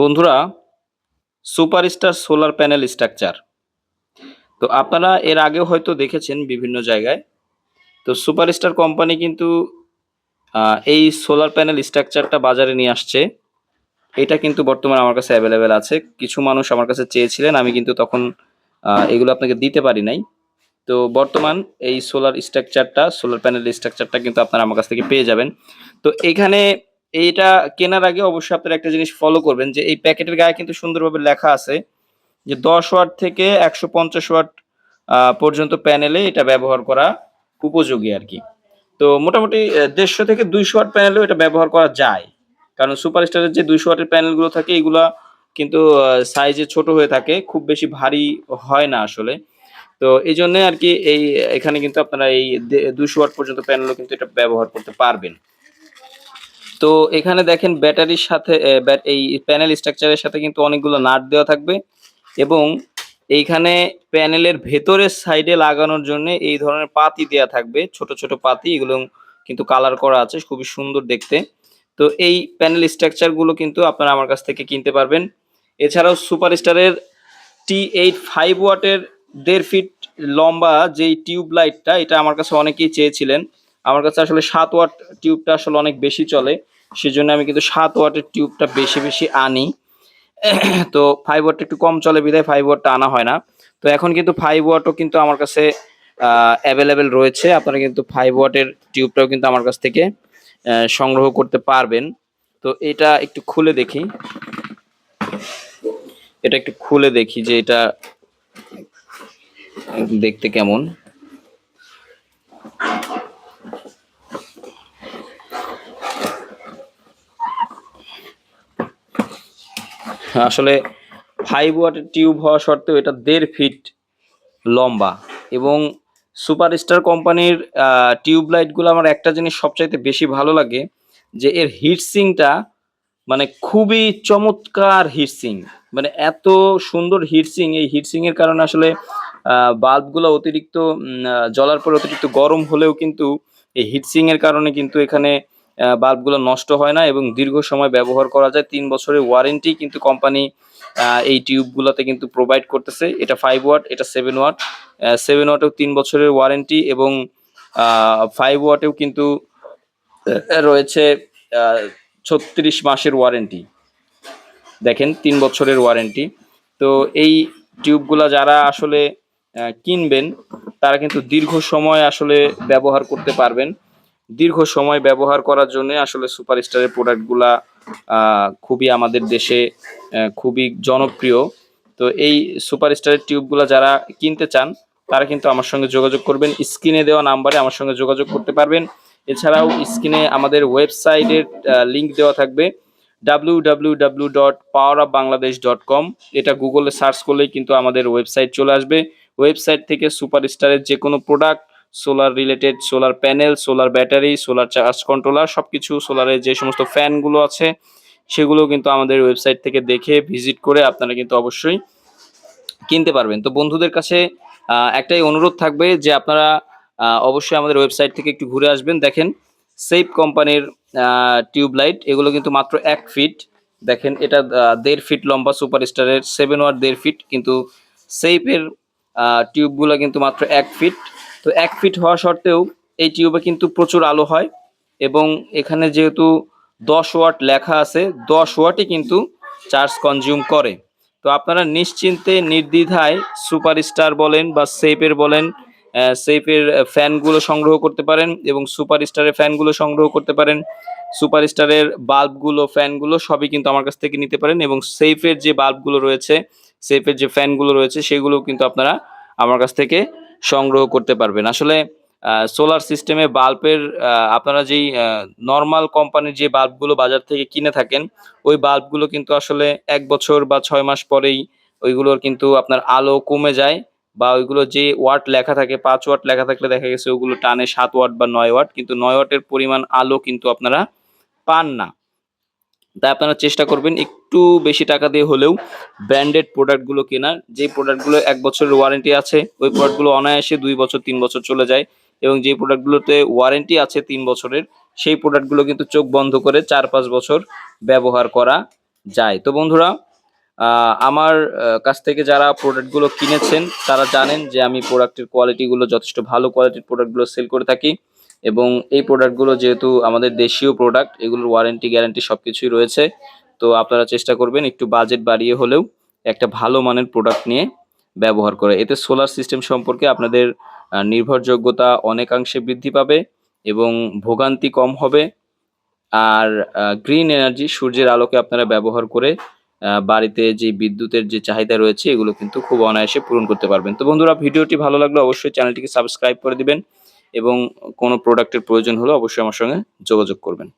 বন্ধুরা, superstar solar panel structure. তো আপনারা এর আগেও হয়তো দেখেছেন বিভিন্ন জায়গায়। তো সুপারস্টার কোম্পানি কিন্তু এই সোলার প্যানেল স্ট্রাকচারটা বাজারে নিয়ে আসছে। এটা কিন্তু বর্তমানে আমার কাছে অ্যাভেলেবেল আছে। কিছু মানুষ আমার কাছে চেয়েছিলেন, আমি কিন্তু তখন এগুলো আপনাকে দিতে পারি নাই। তো বর্তমান এই সোলার স্ট্রাকচারটা, সোলার প্যানেল স্ট্রাকচারটা কিন্তু আপনারা আমার কাছ থেকে পেয়ে যাবেন। তো এখানে এইটা কেনার আগে অবশ্যই আপনারা একটা জিনিস ফলো করবেন, যে এই প্যাকেটের গায়ে কিন্তু সুন্দরভাবে লেখা আছে যে দশ ওয়াট থেকে একশো পঞ্চাশ ওয়াট পর্যন্ত প্যানেলে এটা ব্যবহার করা উপযোগী আর কি। তো মোটামুটি দেড়শো থেকে দুইশো ওয়াট প্যানেলেও এটা ব্যবহার করা যায়। কারণ সুপারস্টারের যে দুইশো ওয়াটের প্যানেলগুলো থাকে, এগুলা কিন্তু সাইজে ছোট হয়ে থাকে, খুব বেশি ভারী হয় না আসলে। তো এই জন্য আর কি এই, এখানে কিন্তু আপনারা এই দুশো ওয়াট পর্যন্ত প্যানেলও কিন্তু এটা ব্যবহার করতে পারবেন। তো এখানে দেখেন ব্যাটারির সাথে এই প্যানেল স্ট্রাকচারের সাথে কিন্তু অনেকগুলো নাট দেওয়া থাকবে এবং এইখানে প্যানেলের ভেতরের সাইডে লাগানোর জন্য এই ধরনের পাতি দেওয়া থাকবে, ছোট ছোট পাতি, এগুলো কিন্তু কালার করা আছে, খুবই সুন্দর দেখতে। তো এই প্যানেল স্ট্রাকচারগুলো কিন্তু আপনারা আমার কাছ থেকে কিনতে পারবেন। এছাড়াও সুপার সুপারস্টারের টি এইট ফাইভ ওয়াটের দেড় ফিট লম্বা যেই টিউব লাইটটা এটা আমার কাছে অনেকেই চেয়েছিলেন। আমার কাছে আসলে সাত ওয়াট টিউবটা আসলে অনেক বেশি চলে, সেজন্য আমি কিন্তু সাত ওয়াটের টিউবটা বেশি বেশি আনি। তো ফাইভ ওয়াটটা একটু কম চলে, বিধায় ফাইভ ওয়াটটা আনা হয় না। তো এখন কিন্তু ফাইভ ওয়াটও কিন্তু আমার কাছে অ্যাভেলেবেল রয়েছে। আপনারা কিন্তু ফাইভ ওয়াটের টিউবটাও কিন্তু আমার কাছ থেকে সংগ্রহ করতে পারবেন। তো এটা একটু খুলে দেখি। এটা একটু খুলে দেখি যে এটা দেখতে কেমন। আসলে ফাইভ ওয়াটের টিউব হওয়া সত্ত্বেও এটা দেড় ফিট লম্বা এবং সুপারস্টার কোম্পানির টিউব লাইটগুলো আমার একটা জিনিস সবচাইতে বেশি ভালো লাগে যে এর হিটসিংটা মানে খুবই চমৎকার হিটসিং মানে এত সুন্দর হিটসিং এই হিটসিং এর কারণে আসলে বাল্বগুলো অতিরিক্ত জ্বলার পর অতিরিক্ত গরম হলেও কিন্তু এই হিটসিং এর কারণে কিন্তু এখানে বাল্বগুলো নষ্ট হয় না এবং দীর্ঘ সময় ব্যবহার করা যায়। তিন বছরের ওয়ারেন্টি কিন্তু কোম্পানি এই টিউবগুলোতে কিন্তু প্রোভাইড করতেছে। এটা ফাইভ ওয়াট এটা সেভেন ওয়াট সেভেন ওয়াটেও তিন বছরের ওয়ারেন্টি এবং ফাইভ ওয়াটেও কিন্তু রয়েছে ছত্রিশ মাসের ওয়ারেন্টি দেখেন, তিন বছরের ওয়ারেন্টি তো এই টিউবগুলা যারা আসলে কিনবেন, তারা কিন্তু দীর্ঘ সময় আসলে ব্যবহার করতে পারবেন। দীর্ঘ সময় ব্যবহার করার জন্য আসলে সুপারস্টারের প্রোডাক্টগুলা খুবই আমাদের দেশে খুবই জনপ্রিয়। তো এই সুপারস্টারের টিউবগুলা যারা কিনতে চান, তারা কিন্তু আমার সঙ্গে যোগাযোগ করবেন। স্ক্রিনে দেওয়া নাম্বারে আমার সঙ্গে যোগাযোগ করতে পারবেন। এছাড়াও স্ক্রিনে আমাদের ওয়েবসাইটের লিংক দেওয়া থাকবে W dot power Bangladesh dot com এটা গুগলে সার্চ করলেই কিন্তু আমাদের ওয়েবসাইট চলে আসবে। ওয়েবসাইট থেকে সুপারস্টারের যে কোনো product solar related, solar panel, solar battery, solar charge controller সব কিছু সোলারের যে সমস্ত ফ্যানগুলো আছে, সেগুলো কিন্তু আমাদের ওয়েবসাইট থেকে দেখে ভিজিট করে আপনারা কিন্তু অবশ্যই কিনতে পারবেন। তো বন্ধুদের কাছে একটাই অনুরোধ থাকবে যে আপনারা অবশ্যই আমাদের ওয়েবসাইট থেকে একটু ঘুরে আসবেন। দেখেন, সেফ কোম্পানির টিউব লাইট এগুলো কিন্তু মাত্র এক ফিট। দেখেন, এটা দেড় ফিট লম্বা সুপারস্টারের, সেভেন ওয়াট দেড় ফিট, কিন্তু সেফের টিউবগুলো কিন্তু মাত্র এক ফিট। তো এক ফিট হওয়া সত্ত্বেও এই টিউবে কিন্তু প্রচুর আলো হয় এবং এখানে যেহেতু দশ ওয়াট লেখা আছে, দশ ওয়াটই কিন্তু চার্জ কনজিউম করে। তো আপনারা নিশ্চিন্তে, নির্দ্বিধায় সুপারস্টার বলেন বা সেফের বলেন সেফের ফ্যানগুলো সংগ্রহ করতে পারেন এবং সুপারস্টারের ফ্যানগুলো সংগ্রহ করতে পারেন। সুপারস্টারের বাল্বগুলো ফ্যানগুলো সবই কিন্তু আমার কাছ থেকে নিতে পারেন এবং সেফের যে বাল্বগুলো রয়েছে সেফের যে ফ্যানগুলো রয়েছে সেগুলো কিন্তু আপনারা আমার কাছ থেকে সংগ্রহ করতে পারবেন। আসলে সোলার সিস্টেমে বাল্বের আপনারা যেই নর্মাল কোম্পানির যে বাল্বগুলো বাজার থেকে কিনে থাকেন, ওই বাল্বগুলো কিন্তু আসলে এক বছর বা ছয় মাস পরেই ওইগুলোর কিন্তু আপনার আলো কমে যায় বা ওইগুলো যে ওয়াট লেখা থাকে, পাঁচ ওয়াট লেখা থাকলে দেখা গেছে ওগুলো টানে সাত ওয়াট বা নয় ওয়াট, কিন্তু নয় ওয়াটের পরিমাণ আলো কিন্তু আপনারা পান না। তাই আপনারা চেষ্টা করবেন একটু বেশি টাকা দিয়ে হলেও ব্র্যান্ডেড প্রোডাক্টগুলো কেনার। যে প্রোডাক্টগুলো এক বছরের ওয়ারেন্টি আছে, ওই প্রোডাক্টগুলো অনায়াসে দুই বছর, তিন বছর চলে যায় এবং যে প্রোডাক্টগুলোতে ওয়ারেন্টি আছে তিন বছরের, সেই প্রোডাক্টগুলো কিন্তু চোখ বন্ধ করে চার, পাঁচ বছর ব্যবহার করা যায়। তো বন্ধুরা আমার কাছ থেকে যারা প্রোডাক্টগুলো কিনেছেন, তারা জানেন যে আমি প্রোডাক্টের কোয়ালিটিগুলো যথেষ্ট ভালো কোয়ালিটির প্রোডাক্টগুলো সেল করে থাকি। এবং এই প্রোডাক্টগুলো যেহেতু আমাদের দেশীয় প্রোডাক্ট এগুলোর ওয়ারেন্টি গ্যারান্টি সব কিছুই রয়েছে। তো আপনারা চেষ্টা করবেন একটু বাজেট বাড়িয়ে হলেও একটা ভালো মানের প্রোডাক্ট নিয়ে ব্যবহার করে। এতে সোলার সিস্টেম সম্পর্কে আপনাদের নির্ভরযোগ্যতা অনেকাংশে বৃদ্ধি পাবে এবং ভোগান্তি কম হবে। আর গ্রিন এনার্জি সূর্যের আলোকে আপনারা ব্যবহার করে বাড়িতে যে বিদ্যুতের যে চাহিদা রয়েছে, এগুলো কিন্তু খুব অনায়াসে পূরণ করতে পারবেন। তো বন্ধুরা, ভিডিওটি ভালো লাগলে অবশ্যই চ্যানেলটিকে সাবস্ক্রাইব করে দিবেন। এবং কোনো প্রোডাক্টের প্রয়োজন হলে অবশ্যই আমার সঙ্গে যোগাযোগ করবেন।